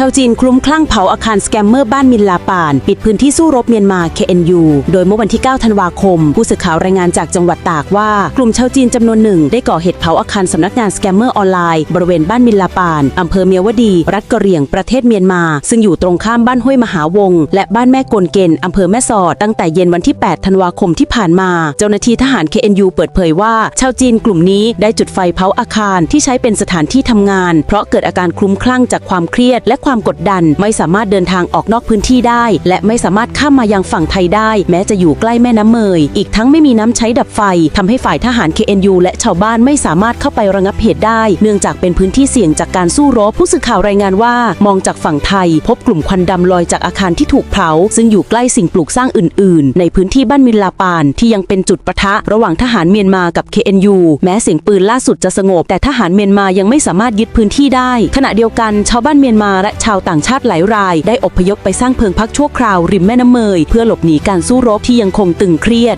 ชาวจีนคลุ้มคลั่งเผาอาคารสแกมเมอร์บ้านมินลาปาน ปิดพื้นที่สู้รบเมียนมา KNU โดยเมื่อวันที่ 9 ธันวาคม ผู้สื่อข่าวรายงานจากจังหวัดตากว่า กลุ่มชาวจีนจำนวนหนึ่ง ได้ก่อเหตุเผาอาคารสำนักงานสแกมเมอร์ออนไลน์บริเวณบ้านมินลาปานอำเภอเมียวดี รัฐกะเหรี่ยงประเทศเมียนมา ซึ่งอยู่ตรงข้ามบ้านห้วยมหาวง และบ้านแม่กลเกนอำเภอแม่สอดตั้งแต่เย็นวันที่ 8 ธันวาคมที่ผ่านมา เจ้าหน้าที่ทหาร KNU เปิดเผยว่า ชาวจีนกลุ่มนี้ได้จุดไฟเผาอาคารที่ใช้เป็นสถานที่ทำงาน เพราะเกิดอาการคลุ้มคลั่งจากความเครียดและความกดดัน ไม่สามารถเดินทางออกนอกพื้นที่ได้ และไม่สามารถข้ามมายังฝั่งไทยได้ แม้จะอยู่ใกล้แม่น้ำเมย อีกทั้งไม่มีน้ำใช้ดับไฟทำให้ฝ่ายทหาร KNU และชาวบ้านไม่สามารถเข้าไประงับเหตุได้ เนื่องจากเป็นพื้นที่เสี่ยงจากการสู้รบผู้สื่อข่าวรายงานว่า มองจากฝั่งไทย พบกลุ่มควันดำลอยจากอาคารที่ถูกเผา ซึ่งอยู่ใกล้สิ่งปลูกสร้างอื่น ๆ ในพื้นที่บ้านมินลาปาน ที่ยังเป็นจุดประทะระหว่างทหารเมียนมากับ KNU แม้เสียงปืนล่าสุดจะสงบ แต่ทหารเมียนมายังไม่สามารถยึดพื้นที่ได้ ขณะเดียวกันชาวบ้านเมียนมาและชาวต่างชาติหลายราย ได้อพยพไปสร้างเพิงพักชั่วคราวริมแม่น้ำเมย เพื่อหลบหนีการสู้รบที่ยังคงตึงเครียด